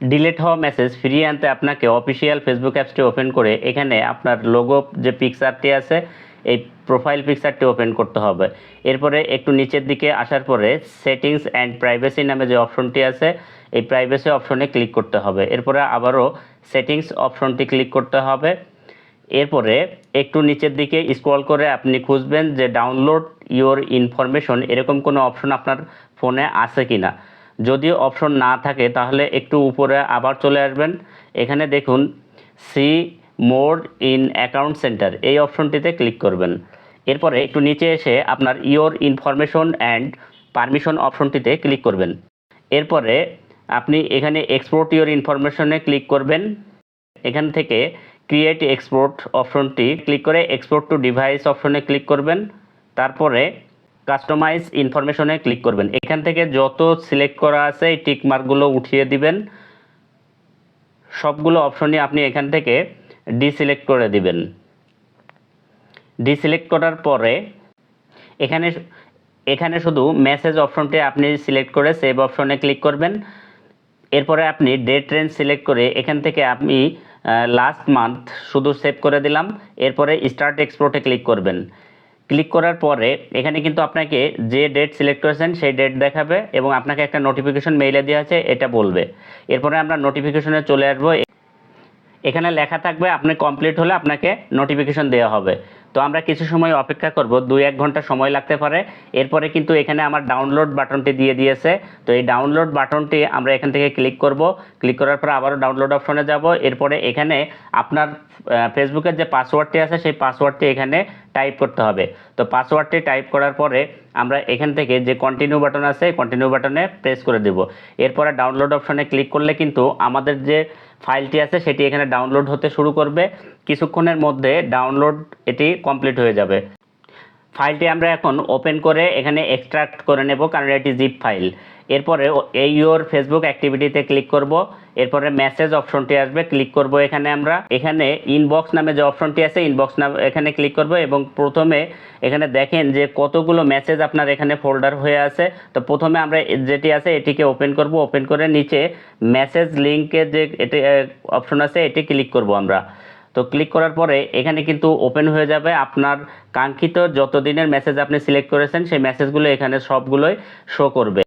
Delete হওয়া message ফিরিয়ে আনতে আপনাকে অফিসিয়াল ফেসবুক অ্যাপসটি ওপেন করে এখানে আপনার লোগো যে পিকচারটি আছে, এই প্রোফাইল পিকচারটি ওপেন করতে হবে। এরপরে একটু নিচের দিকে আসার পরে সেটিংস অ্যান্ড প্রাইভেসি নামে যে অপশনটি আছে, এই প্রাইভেসি অপশনে ক্লিক করতে হবে। এরপরে আবারও সেটিংস অপশনটি ক্লিক করতে হবে। এরপরে একটু নিচের দিকে স্ক্রল করে আপনি খুঁজবেন যে ডাউনলোড ইওর ইনফরমেশন এরকম কোনো অপশন আপনার ফোনে আছে কি না যদি অপশন না থাকে, তাহলে একটু উপরে আবার চলে আসবেন। এখানে দেখুন, see more in account center, এই অপশনটিতে ক্লিক করবেন। এরপরে একটু নিচে এসে আপনার ইওর ইনফরমেশন অ্যান্ড পারমিশন অপশনটিতে ক্লিক করবেন। এরপরে আপনি এখানে এক্সপোর্ট ইওর ইনফরমেশনে ক্লিক করবেন। এখান থেকে ক্রিয়েট এক্সপোর্ট অপশনটি ক্লিক করে এক্সপোর্ট টু ডিভাইস অপশনে ক্লিক করবেন। তারপরে কাস্টমাইজ ইনফরমেশনে ক্লিক করবেন। এখান থেকে যত সিলেক্ট করা আছে, এই টিক মার্কগুলো উঠিয়ে দিবেন। সবগুলো অপশনই আপনি এখান থেকে ডিসিলেক্ট করে দিবেন। ডিসিলেক্ট করার পরে এখানে এখানে শুধু মেসেজ অপশনটি আপনি সিলেক্ট করে সেভ অপশনে ক্লিক করবেন। এরপরে আপনি ডেট রেঞ্জ সিলেক্ট করে এখান থেকে আপনি লাস্ট মান্থ শুধু সেভ করে দিলাম। এরপরে স্টার্ট এক্সপোর্টে ক্লিক করবেন। ক্লিক করার পরে এখানে কিন্তু আপনাকে যে ডেট সিলেক্ট করেছেন সেই ডেট দেখাবে এবং আপনাকে একটা নোটিফিকেশন মেইলে দেওয়া আছে, এটা বলবে। এরপরে আমরা নোটিফিকেশনে চলে আসব। এখানে লেখা থাকবে, আপনি কমপ্লিট হলে আপনাকে নোটিফিকেশন দেওয়া হবে। তো আমরা কিছু সময় অপেক্ষা করব, দুই এক ঘণ্টা সময় লাগতে পারে। এরপরে কিন্তু এখানে আমার ডাউনলোড বাটনটি দিয়ে দিয়েছে। তো এই ডাউনলোড বাটনটি আমরা এখান থেকে ক্লিক করব। ক্লিক করার পর আবারও ডাউনলোড অপশনে যাব। এরপরে এখানে আপনার ফেসবুকের যে পাসওয়ার্ডটি আছে, সেই পাসওয়ার্ডটি এখানে টাইপ করতে হবে। তো পাসওয়ার্ডটি টাইপ করার পরে আমরা এখান থেকে যে কন্টিনিউ বাটন আছে কন্টিনিউ বাটনে প্রেস করে দেব। এরপরে ডাউনলোড অপশনে ক্লিক করলে কিন্তু আমাদের যে ফাইলটি আছে, সেটি এখানে ডাউনলোড হতে শুরু করবে। কিছুক্ষণের মধ্যে ডাউনলোড এটি কমপ্লিট হয়ে যাবে। ফাইলটি আমরা এখন ওপেন করে এখানে এক্সট্রাক্ট করে নেব, কারণ এটি জিপ ফাইল এরপরে এই ইওর ফেসবুক অ্যাক্টিভিটিতে ক্লিক করব। এরপরে মেসেজ অপশনটি আসবে ক্লিক করব এখানে আমরা। এখানে ইনবক্স নামে যে অপশনটি আছে ইনবক্স নাম এখানে ক্লিক করব এবং প্রথমে এখানে দেখেন যে কতগুলো মেসেজ আপনার এখানে ফোল্ডার হয়ে আছে। তো প্রথমে আমরা যেটি আছে, এটিকে ওপেন করব। ওপেন করে নিচে মেসেজ লিঙ্কের যে এটি অপশন আছে, এটি ক্লিক করব আমরা। তো ক্লিক করার পরে এখানে কিন্তু ওপেন হয়ে যাবে। আপনার কাঙ্ক্ষিত যত দিনের মেসেজ আপনি সিলেক্ট করেছেন, সেই মেসেজগুলো এখানে সবগুলোই শো করবে।